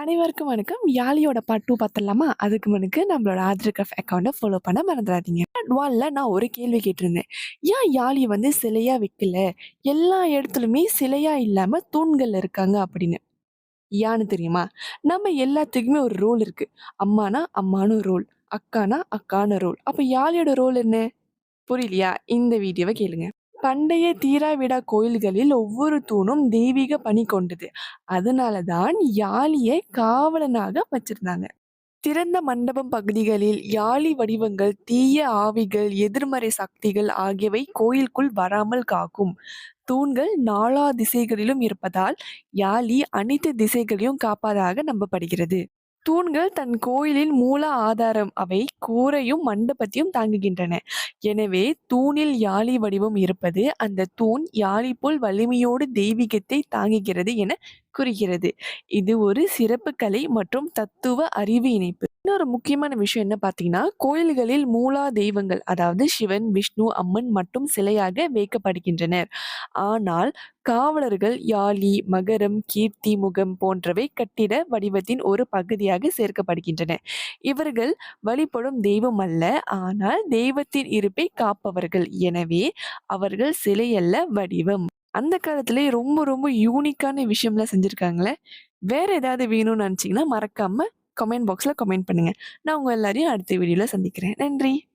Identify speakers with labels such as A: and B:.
A: அனைவருக்கும் வணக்கம். யாழியோட part two பார்த்துடலாமா? அதுக்கு முன்னுக்கு நம்மளோட ஆத்ரகஃப் அக்கௌண்ட்டை ஃபாலோ பண்ண மறந்துறாதீங்க. பார்ட் 1ல நான் ஒரு கேள்வி கேட்டிருந்தேன். ஏன் யாழிய வந்து சிலையா வைக்கல? எல்லா இடத்துலையுமே சிலையா இல்லாம தூண்கள் இருக்காங்க அப்படின்னு. ஏன்னு தெரியுமா? நம்ம எல்லாத்துக்குமே ஒரு ரோல் இருக்கு. அம்மானா அம்மானு ரோல். அக்கானா அக்கான ரோல். அப்போ யாழியோட ரோல் என்ன? புரியலையா? இந்த வீடியோவை கேளுங்க. பண்டைய தீராவிடா கோயில்களில் ஒவ்வொரு தூணும் தெய்வீக பணி கொண்டது. அதனால தான் யாழியை காவலனாக வச்சிருந்தாங்க. திறந்த மண்டபம் பகுதிகளில் யாழி வடிவங்கள், தீய ஆவிகள், எதிர்மறை சக்திகள் ஆகியவை கோயிலுக்குள் வராமல் காக்கும். தூண்கள் நாலா திசைகளிலும் இருப்பதால் யாழி அனைத்து திசைகளையும் காப்பதாக நம்பப்படுகிறது. தூண்கள் தன் கோயிலின் மூல ஆதாரம். அவை கூரையும் மண்டபத்தையும் தாங்குகின்றன. எனவே தூணில் யாழி வடிவம் இருப்பது அந்த தூண் யாழி போல் வலிமையோடு தெய்வீகத்தை தாங்குகிறது என குறிக்கிறது. இது ஒரு சிறப்பு கலை மற்றும் தத்துவ அறிவு இணைப்பு. இன்னொரு முக்கியமான விஷயம் என்ன பார்த்தீங்கன்னா, கோயில்களில் மூலா தெய்வங்கள் அதாவது சிவன், விஷ்ணு, அம்மன் மட்டும் சிலையாக வைக்கப்படுகின்றனர். ஆனால் காவலர்கள் யாழி, மகரம், கீர்த்தி முகம் போன்றவை கட்டிட வடிவத்தின் ஒரு பகுதியாக சேர்க்கப்படுகின்றன. இவர்கள் வழிபடும் தெய்வம் அல்ல, ஆனால் தெய்வத்தின் இருப்பை காப்பவர்கள். எனவே அவர்கள் சிலையல்ல வடிவம். அந்த காலத்திலேயே ரொம்ப ரொம்ப யூனிக்கான விஷயம்லாம் செஞ்சுருக்காங்களே வேற ஏதாவது வேணும்னு நினைச்சீங்கன்னா மறக்காம கமெண்ட் பாக்ஸ்ல கமெண்ட் பண்ணுங்க. நான் உங்கள் எல்லாரையும் அடுத்த வீடியோல சந்திக்கிறேன். நன்றி.